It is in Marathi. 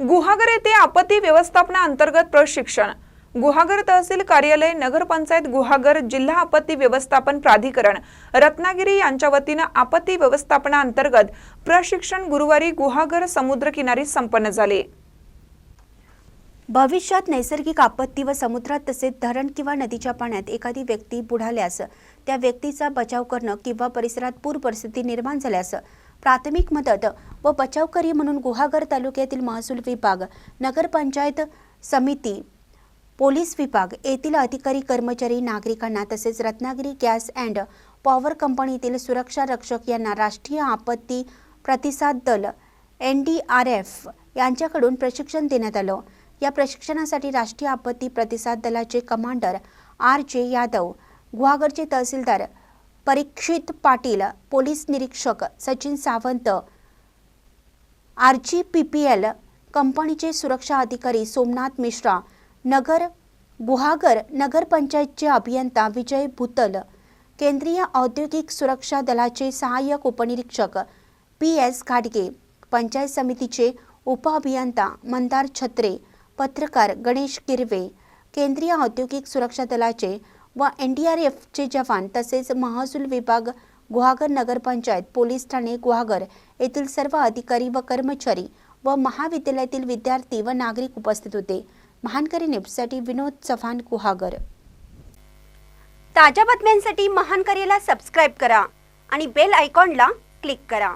गुहागर येथे आपत्ती व्यवस्थापना अंतर्गत प्रशिक्षण. गुहागर तहसील कार्यालय नगरपंचायत गुहागर जिल्हा आपत्ती व्यवस्थापन प्राधिकरण. रत्नागिरी यांच्या वतीनं आपत्ती व्यवस्थापना अंतर्गत प्रशिक्षण गुरुवारी गुहागर समुद्रकिनारी संपन्न झाले. भविष्यात नैसर्गिक आपत्ती व समुद्रात तसेच धरण किंवा नदीच्या पाण्यात एखादी व्यक्ती बुडाल्यास त्या व्यक्तीचा बचाव करणं किंवा परिसरात पूर परिस्थिती निर्माण झाल्यास प्राथमिक मदत व बचावकरी म्हणून गुहागर तालुक्यातील महसूल विभाग नगरपंचायत समिती पोलीस विभाग येथील अधिकारी कर्मचारी नागरिकांना तसेच रत्नागिरी गॅस अँड पॉवर कंपनीतील सुरक्षा रक्षक यांना राष्ट्रीय आपत्ती प्रतिसाद दल एन डी आर एफ यांच्याकडून प्रशिक्षण देण्यात आलं. या प्रशिक्षणासाठी राष्ट्रीय आपत्ती प्रतिसाद दलाचे कमांडर आर जे यादव गुहागरचे तहसीलदार परीक्षित पाटील पोलीस निरीक्षक Sachin Sawant R G P P L कंपनीचे सुरक्षा अधिकारी सोमनाथ मिश्रा नगर गुहागर नगरपंचायतचे अभियंता विजय भुतल केंद्रीय औद्योगिक सुरक्षा दलाचे सहाय्यक उपनिरीक्षक पी एस घाटगे पंचायत समितीचे उपअभियंता मंदार छत्रे पत्रकार गणेश किरवे केंद्रीय औद्योगिक सुरक्षा दलाचे व एन डी आर एफचे जवान तसेच महसूल विभाग गुहागर नगरपंचायत पोलीस ठाणे गुहागर येथील सर्व अधिकारी व कर्मचारी व महाविद्यालयातील विद्यार्थी व नागरिक उपस्थित होते. महानकरी न्यूजसाठी विनोद चव्हाण गुहागर. ताज्या बातम्यांसाठी महानकरीला सबस्क्राईब करा आणि बेल आयकॉनला क्लिक करा.